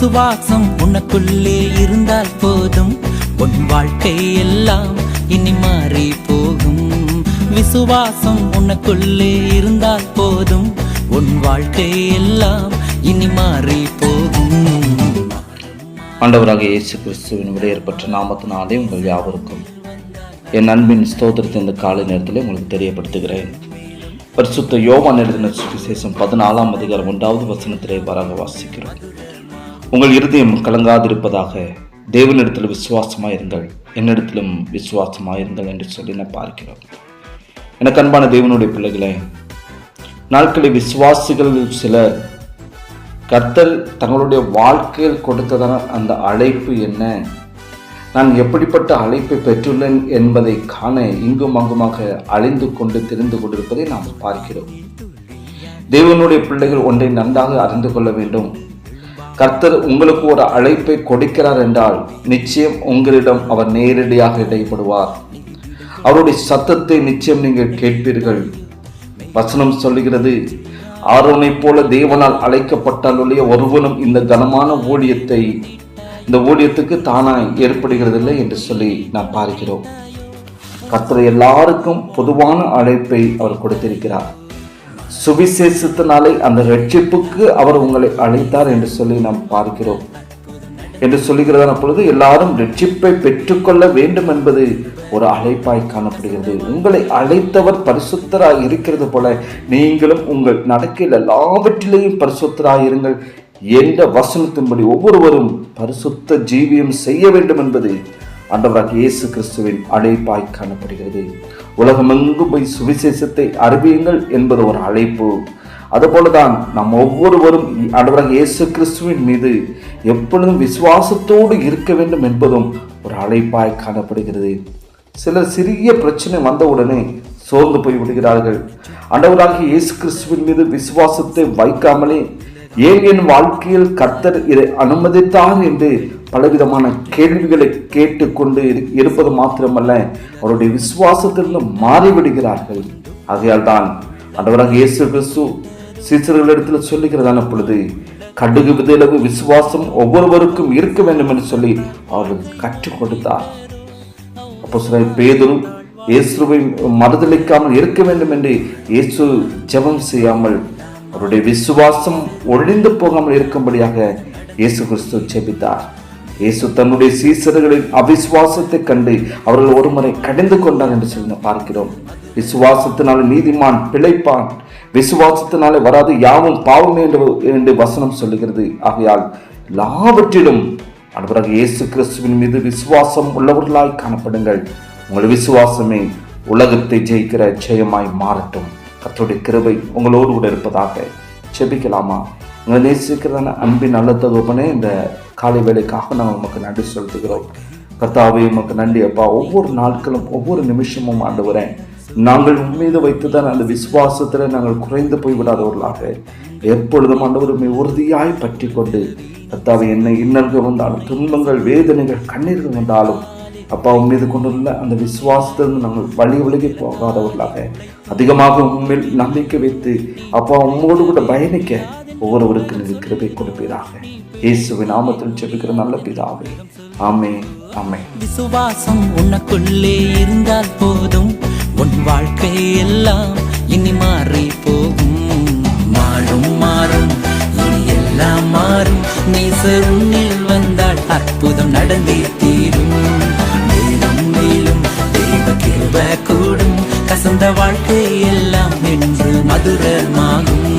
சுவாசம் உனக்குள்ளே இருந்தால் போதும். உன் வாழ்க்கை எல்லாம் இனி மாறி போகும். விசுவாசம் உனக்குள்ளே இருந்தால் போதும். உன் வாழ்க்கை எல்லாம் இனி மாறி போகும். ஆண்டவராக இயேசு கிறிஸ்துவின் விடையேற்பட்ட நாமத்தினாலே உங்கள் யாவருக்கும் என் அன்பின் ஸ்தோத்திரத்தை இந்த காலை நேரத்தில் உங்களுக்கு தெரியப்படுத்துகிறேன். பரிசுத்த யோவான் எழுதின சுவிசேஷம் பதினாலாம் அதிகாரம் ஒன்றாவது வசனத்திலே வராக வாசிக்கிறோம். உங்கள் இருதயம் கலங்காதிருப்பதாக தேவனிடத்தில் விசுவாசமாக இருங்கள் என்னிடத்திலும் விசுவாசமாயிருங்கள் என்று சொல்லி நான் பார்க்கிறோம். எனக்கு அன்பான தேவனுடைய பிள்ளைகளே நாட்களில் விசுவாசிகள் சிலர் கர்த்தர் தங்களுடைய வாழ்க்கையில் கொடுத்ததான அந்த அழைப்பு என்ன? நான் எப்படிப்பட்ட அழைப்பை பெற்றுள்ளேன் என்பதை காண இங்கும் அங்குமாக அழிந்து கொண்டு தெரிந்து கொண்டிருப்பதை நாம் பார்க்கிறோம். தேவனுடைய பிள்ளைகள் ஒன்றை நன்றாக அறிந்து கொள்ள வேண்டும். கர்த்தர் உங்களுக்கு ஒரு அழைப்பை கொடுக்கிறார் என்றால் நிச்சயம் உங்களிடம் அவர் நேரடியாக இடைப்படுவார். அவருடைய சத்தத்தை நிச்சயம் நீங்கள் கேட்பீர்கள். வசனம் சொல்லுகிறது ஆரோனைப் போல தேவனால் அழைக்கப்பட்டாலுடைய ஒருவனும் இந்த கனமான ஊழியத்தை இந்த ஊழியத்துக்கு தானாய் ஏற்படுகிறதில்லை என்று சொல்லி நாம் பார்க்கிறோம். கர்த்தர் எல்லாருக்கும் பொதுவான அழைப்பை அவர் கொடுத்திருக்கிறார். சுவிசேஷத்தினாலே அந்த ரட்சிப்புக்கு அவர் உங்களை அழைத்தார் என்று சொல்லி நாம் பார்க்கிறோம். என்று சொல்லுகிறதான பொழுது எல்லாரும் ரட்சிப்பை பெற்றுக்கொள்ள வேண்டும் என்பது ஒரு அழைப்பாய் காணப்படுகிறது. உங்களை அழைத்தவர் பரிசுத்தராக இருக்கிறது போல நீங்களும் உங்கள் நடக்கையில் எல்லாவற்றிலேயும் பரிசுத்தராக இருங்கள். என்ற வசனத்தின்படி ஒவ்வொருவரும் பரிசுத்த ஜீவியம் செய்ய வேண்டும் என்பது அண்டவராக இயேசு கிறிஸ்துவின் அழைப்பாய் காணப்படுகிறது. உலகமெங்கும் போய் சுவிசேஷத்தை அறிவியுங்கள் என்பது ஒரு அழைப்பு. அதுபோலதான் நம் ஒவ்வொருவரும் அண்டவராக இயேசு கிறிஸ்துவின் மீது எப்பொழுதும் விசுவாசத்தோடு இருக்க வேண்டும் என்பதும் ஒரு அழைப்பாய் காணப்படுகிறது. சிலர் சிறிய பிரச்சனை வந்தவுடனே சோர்ந்து போய் விடுகிறார்கள் அண்டவராக இயேசு கிறிஸ்துவின் மீது விசுவாசத்தை வைக்காமலே ஏன் என் வாழ்க்கையில் கர்த்தர் இதை அனுமதித்தார் என்று பலவிதமான கேள்விகளை கேட்டுக்கொண்டு இரு- இருப்பது மாத்திரமல்ல அவருடைய விசுவாசத்தில் மாறிவிடுகிறார்கள். ஆகையால் தான் ஆண்டவராக இயேசு கிறிஸ்து சீசர்களிடத்தில் சொல்லுகிறதான பொழுது கடுகு விதையளவு விசுவாசம் ஒவ்வொருவருக்கும் இருக்க வேண்டும் என்று சொல்லி அவர்கள் கற்றுக் கொடுத்தார். அப்போ சில பேதரும் இயேசுவை மறுதளிக்காமல் இருக்க வேண்டும் என்று இயேசு ஜெபம் செய்யாமல் அவருடைய விசுவாசம் ஒழிந்து போகாமல் இருக்கும்படியாக இயேசு கிறிஸ்து ஜெபித்தார். இயேசு தன்னுடைய சீசர்களின் அவிசுவாசத்தை கண்டு அவர்கள் ஒருமுறை கடிந்து கொண்டார் என்று சொல்லி பார்க்கிறோம். விசுவாசத்தினால நீதிமான் பிழைப்பான். விசுவாசத்தினாலே வராது யாவும் பாவமே என்று வசனம் சொல்லுகிறது. ஆகையால் எல்லாவற்றிலும் அன்பராக இயேசு கிறிஸ்துவின் மீது விசுவாசம் உள்ளவர்களாய் காணப்படுங்கள். உங்கள் விசுவாசமே உலகத்தை ஜெயிக்கிற ஜெயமாய் மாறட்டும். கத்தோடைய கிருபை உங்களோடு கூட இருப்பதாக செபிக்கலாமா உங்களை நேசிக்கிறதான அன்பின் நல்ல தகவனே இந்த காலை வேலைக்காக நாங்கள் உமக்கு நன்றி செலுத்துகிறோம். கர்த்தாவே உமக்கு நன்றி அப்பா. ஒவ்வொரு நாட்களும் ஒவ்வொரு நிமிஷமும் ஆண்டு நாங்கள் உன் வைத்து வைத்துதான் அந்த விசுவாசத்தில் நாங்கள் குறைந்து போய் விடாதவர்களாக எப்பொழுதும் ஆண்டவருமே உறுதியாய் பற்றி கொண்டு கர்த்தாவை என்ன இன்னல்கள் வந்தாலும் துன்பங்கள் வேதனைகள் கண்ணீர்கள் வந்தாலும் அப்பா உன் மீது கொண்டுள்ள அந்த விசுவாசத்திலிருந்து நாங்கள் வழி விலகி போகாதவர்களாக அதிகமாக உண்மையில் நம்பிக்கை வைத்து அப்பா உங்களோடு கூட பயணிக்க ஒவ்வொருவருக்கு நீங்கள் கிருபை கொடுப்பீராக. இயேசுவின் நாமத்தில் செபிக்கிற நல்ல பிதாவே. ஆமே ஆமே விசுவாசம் உனக்குள்ளே இருந்தால் போதும். உன் வாழ்க்கை எல்லாம் இனி மாறி போகும். மாறும் மாறும். இனி எல்லாம் மாறும். நேசர் வாழ்க்கை எல்லாம் என்று மதுரமாகும்.